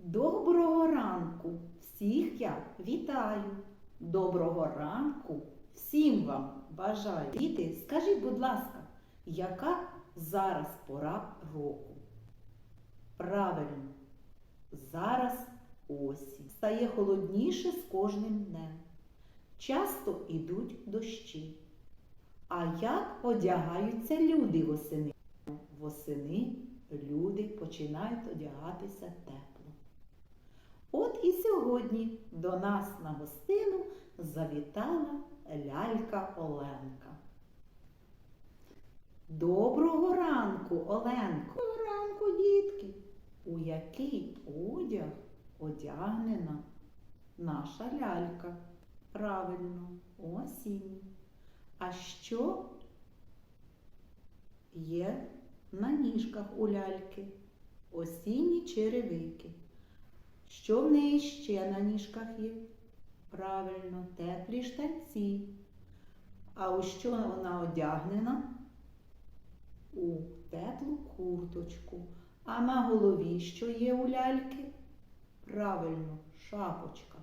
Доброго ранку! Всіх я вітаю! Доброго ранку! Всім вам бажаю! Діти, скажіть, будь ласка, яка зараз пора року? Правильно, зараз осінь. Стає холодніше з кожним днем. Часто йдуть дощі. А як одягаються люди восени? Восени люди починають одягатися тепло. Сьогодні до нас на гостину завітала лялька Оленка. Доброго ранку, Оленко! Доброго ранку, дітки! У який одяг одягнена наша лялька? Правильно, осінь. А що є на ніжках у ляльки? Осінні черевики. Що в неї ще на ніжках є? Правильно, теплі штанці. А у що вона одягнена? У теплу курточку. А на голові що є у ляльки? Правильно, шапочка.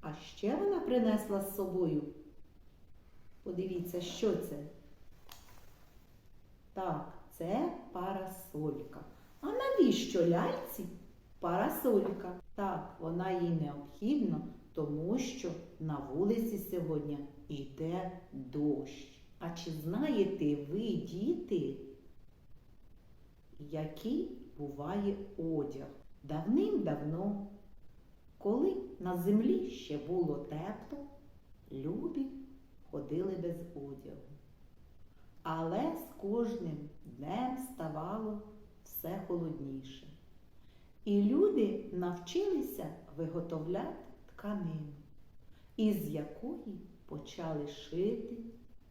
А ще вона принесла з собою. Подивіться, що це? Так, це парасолька. А навіщо ляльці парасолька? Так, вона їй необхідна, тому що на вулиці сьогодні йде дощ. А чи знаєте ви, діти, який буває одяг? Давним-давно, коли на землі ще було тепло, люди ходили без одягу. Але з кожним днем ставало все холодніше. І люди навчилися виготовляти тканину, із якої почали шити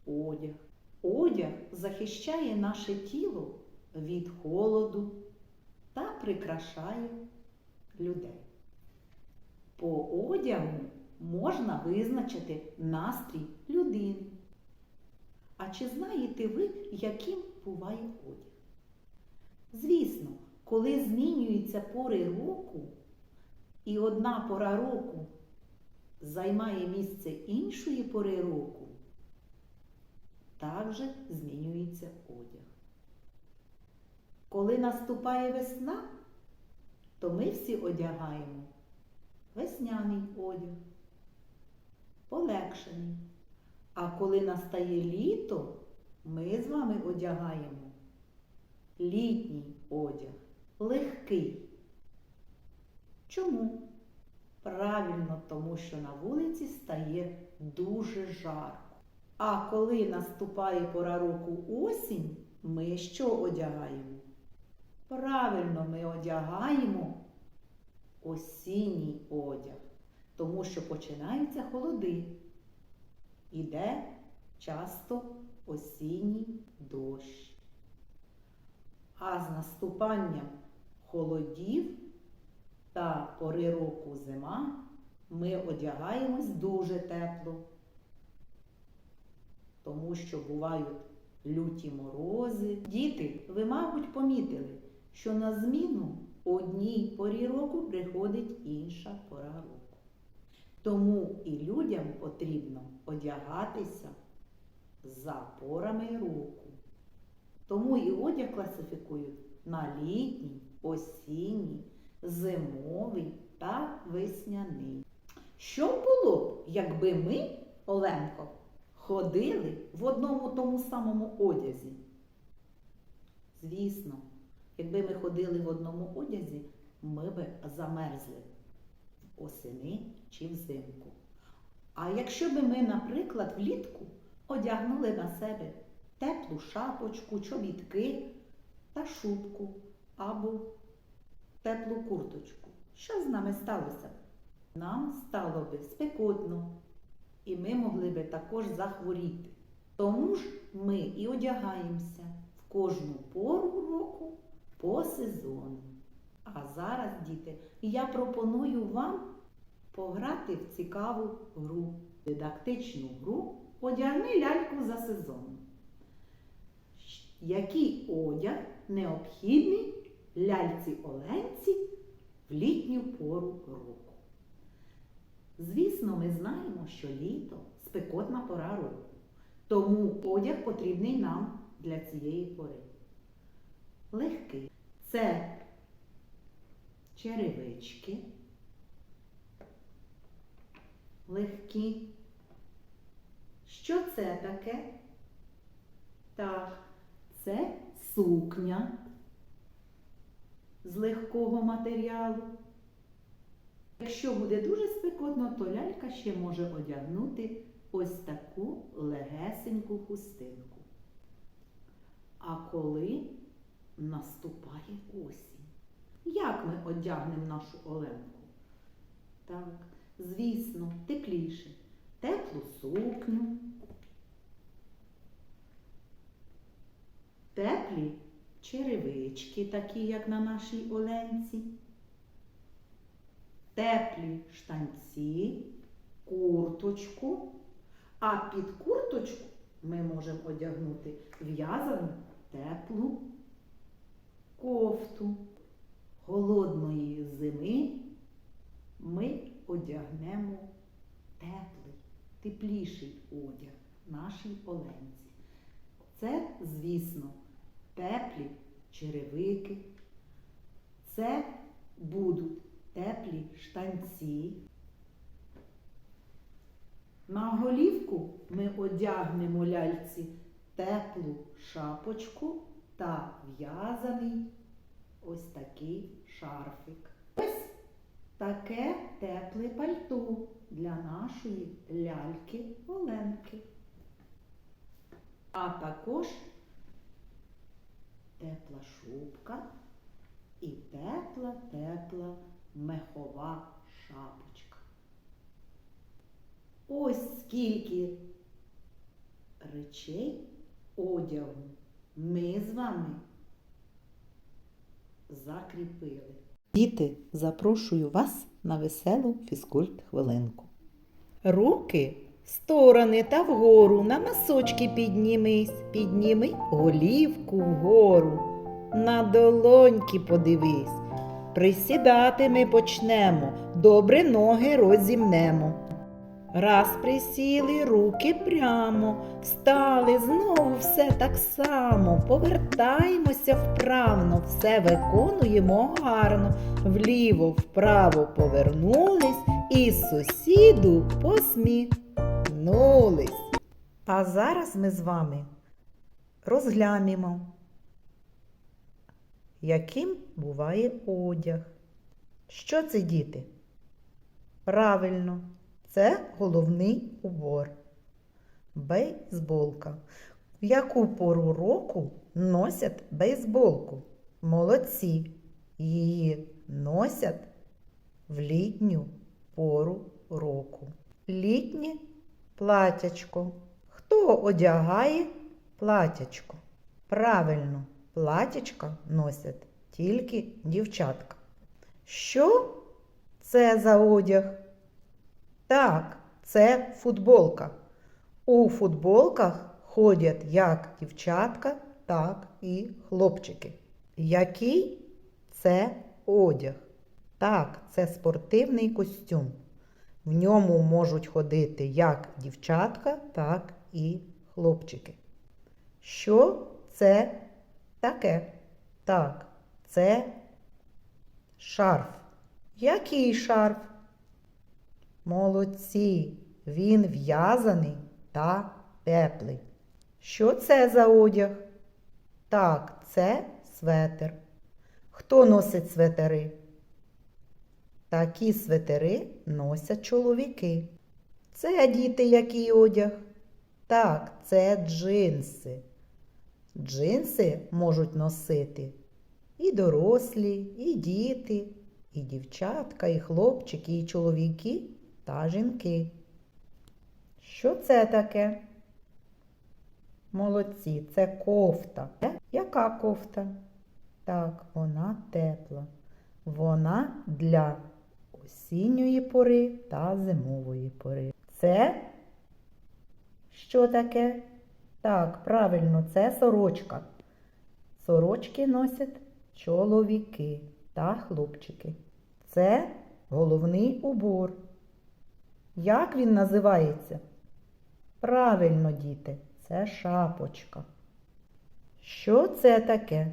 одяг. Одяг захищає наше тіло від холоду та прикрашає людей. По одягу можна визначити настрій людини. А чи знаєте ви, яким буває одяг? Звісно, коли змінюються пори року, і одна пора року займає місце іншої пори року, також змінюється одяг. Коли наступає весна, то ми всі одягаємо весняний одяг, полегшений. А коли настає літо, ми з вами одягаємо літній одяг, легкий. Чому? Правильно, тому що на вулиці стає дуже жарко. А коли наступає пора року осінь, ми що одягаємо? Правильно, ми одягаємо осінній одяг, тому що починаються холоди. Іде часто осінній дощ. А з наступанням холодів та пори року зима ми одягаємось дуже тепло, тому що бувають люті морози. Діти, ви, мабуть, помітили, що на зміну одній порі року приходить інша пора року. Тому і людям потрібно одягатися за порами року. Тому і одяг класифікують на літній, осінній, зимовий та весняний. Що було б, якби ми, Оленко, ходили в одному тому самому одязі? Звісно, якби ми ходили в одному одязі, ми би замерзли осени чи взимку. А якщо би ми, наприклад, влітку одягнули на себе теплу шапочку, чобітки та шубку або теплу курточку, що з нами сталося? Нам стало би спекотно, і ми могли би також захворіти. Тому ж ми і одягаємося в кожну пору року по сезону. А зараз, діти, я пропоную вам пограти в цікаву гру, дидактичну гру Одягни ляльку за сезоном. Який одяг необхідний ляльці Оленці в літню пору року. Звісно, ми знаємо, що літо спекотна пора року, тому одяг потрібний нам для цієї пори. Легкий. Це черевички, легкі. Що це таке? Так, це сукня з легкого матеріалу. Якщо буде дуже спекотно, то лялька ще може одягнути ось таку легесеньку хустинку. А коли наступає осінь, як ми одягнемо нашу Оленку? Так, звісно, тепліше, теплу сукню, теплі черевички, такі, як на нашій Оленці, теплі штанці, курточку, а під курточку ми можемо одягнути в'язану теплу кофту. Голодної зими ми одягнемо теплий, тепліший одяг нашій Оленці. Це, звісно, теплі черевики, це будуть теплі штанці. На голівку ми одягнемо ляльці теплу шапочку та в'язаний ось такий шарфик. Ось таке тепле пальто для нашої ляльки Оленки. А також тепла шубка і тепла-тепла мехова шапочка. Ось скільки речей одягу ми з вами закріпили. Діти, запрошую вас на веселу фізкульт-хвилинку. Руки в сторони та вгору на носочки піднімись, підніми голівку вгору, на долоньки подивись. Присідати ми почнемо, добре ноги розімнемо. Раз присіли, руки прямо, встали знову все так само. Повертаємося вправно, все виконуємо гарно. Вліво, вправо повернулись і сусіду посміхнулись. А зараз ми з вами розглянемо, яким буває одяг. Що це діти? Правильно. Це головний убор. Бейсболка. В яку пору року носять бейсболку? Молодці. Її носять в літню пору року. Літнє платячко. Хто одягає платячко? Правильно, платячка носять тільки дівчатка. Що це за одяг? Так, це футболка. У футболках ходять як дівчатка, так і хлопчики. Який це одяг? Так, це спортивний костюм. В ньому можуть ходити як дівчатка, так і хлопчики. Що це таке? Так, це шарф. Який шарф? Молодці, він в'язаний та теплий. Що це за одяг? Так, це светер. Хто носить светери? Такі светери носять чоловіки. Це діти який одяг? Так, це джинси. Джинси можуть носити і дорослі, і діти, і дівчатка, і хлопчики, і чоловіки та жінки. Що це таке? Молодці, це кофта. Яка кофта? Так, вона тепла. Вона для осінньої пори та зимової пори. Це що таке? Так, правильно, це сорочка. Сорочки носять чоловіки та хлопчики. Це головний убор. Як він називається? Правильно, діти, це шапочка. Що це таке?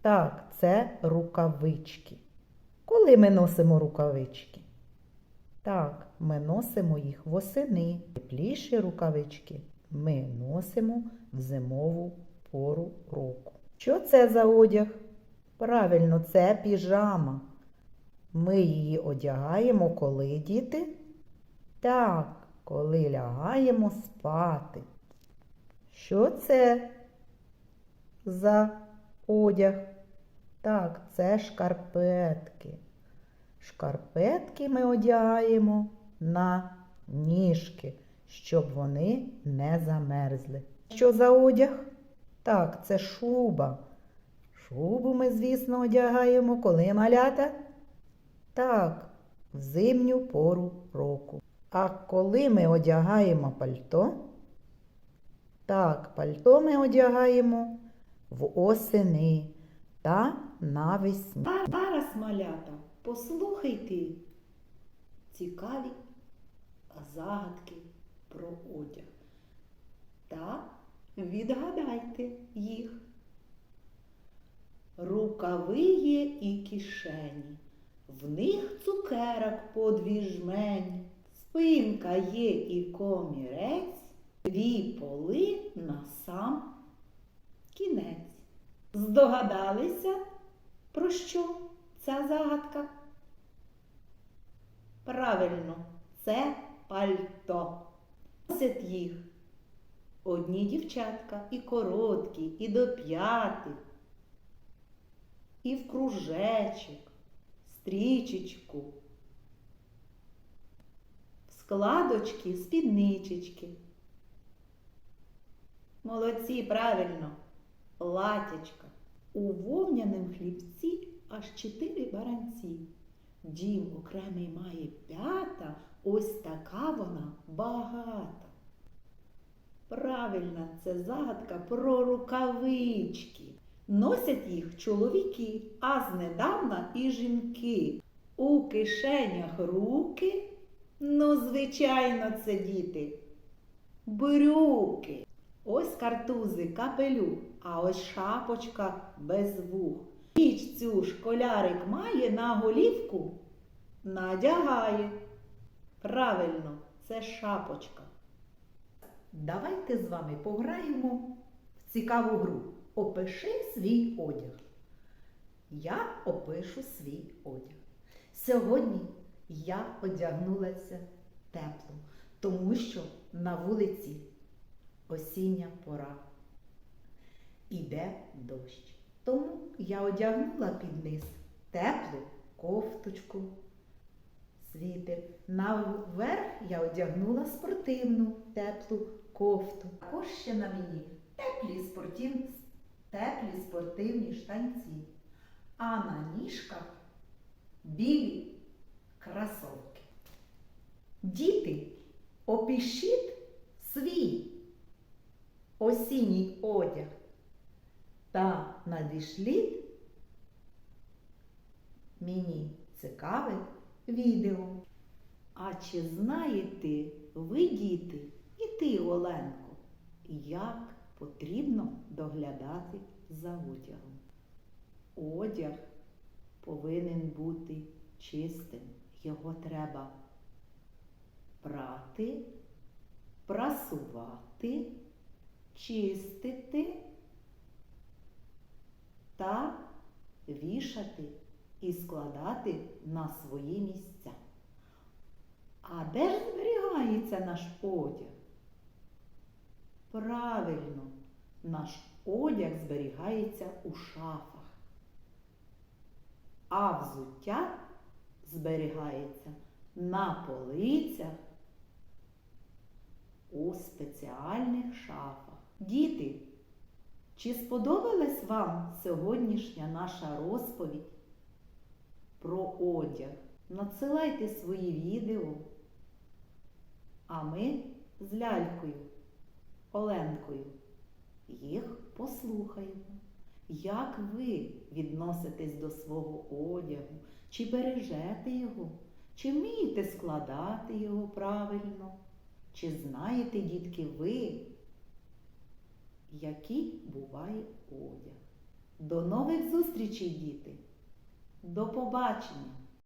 Так, це рукавички. Коли ми носимо рукавички? Так, ми носимо їх восени. Тепліші рукавички ми носимо в зимову пору року. Що це за одяг? Правильно, це піжама. Ми її одягаємо, коли діти? Так, коли лягаємо спати. Що це за одяг? Так, це шкарпетки. Шкарпетки ми одягаємо на ніжки, щоб вони не замерзли. Що за одяг? Так, це шуба. Шубу ми, звісно, одягаємо, коли малята? Так, в зимню пору року. А коли ми одягаємо пальто? Так, пальто ми одягаємо в осени та навесні. Зараз, малята, послухайте цікаві загадки про одяг та відгадайте їх. Рукави є і кишені, в них цукерок по спинка є і комірець, дві поли на сам кінець. Здогадалися, про що ця загадка? Правильно, це пальто. Носять їх одні дівчатка і короткі, і до п'яти, і в кружечок, стрічечку, в складочки, спідничечки. Молодці, правильно, платячка. У вовняним хлібці аж чотири баранці. Дім окремий має п'ята, ось така вона багата. Правильна це загадка про рукавички. Носять їх чоловіки, а знедавна і жінки. У кишенях руки, ну, звичайно, це діти. Брюки. Ось картузи, капелюх, а ось шапочка без вух. Річ цю школярик має на голівку, надягає. Правильно, це шапочка. Давайте з вами пограємо в цікаву гру. Опиши свій одяг. Я опишу свій одяг. Сьогодні я одягнулася тепло, тому що на вулиці осіння пора. Іде дощ. Тому я одягнула під низ теплу кофточку, світер. Наверх я одягнула спортивну теплу кофту. Також ще на мені теплі спортивні, теплі спортивні штанці. А на ніжках білі кросовки. Діти, опишіть свій осінній одяг та надішліть мені цікаве відео. А чи знаєте ви, діти, і ти, Оленко, як потрібно доглядати за одягом? Одяг повинен бути чистим. Його треба прати, прасувати, чистити та вішати і складати на свої місця. А де ж зберігається наш одяг? Правильно, наш одяг зберігається у шафах, а взуття зберігається на полицях у спеціальних шафах. Діти, чи сподобалась вам сьогоднішня наша розповідь про одяг? Надсилайте свої відео, а ми з лялькою, Оленкою їх послухаємо. Як ви відноситесь до свого одягу, Чи бережете його? Чи вмієте складати його правильно? Чи знаєте, дітки, ви, який буває одяг? До нових зустрічей, діти! До побачення!